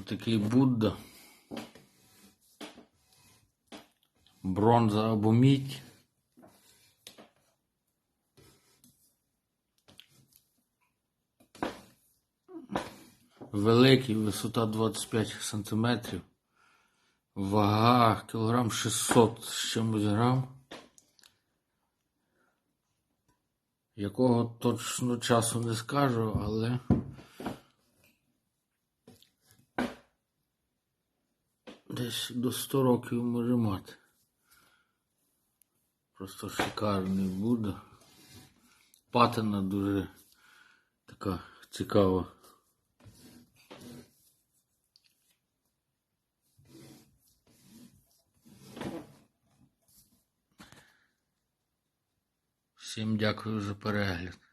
Отакий Будда. Бронза або мідь. Великий, висота 25 сантиметрів. Вага кілограм 600 з чимось грам. Якого точно часу не скажу, але десь до 100 років може мати. Просто шикарний буде. Патина дуже така цікава. Всім дякую за перегляд.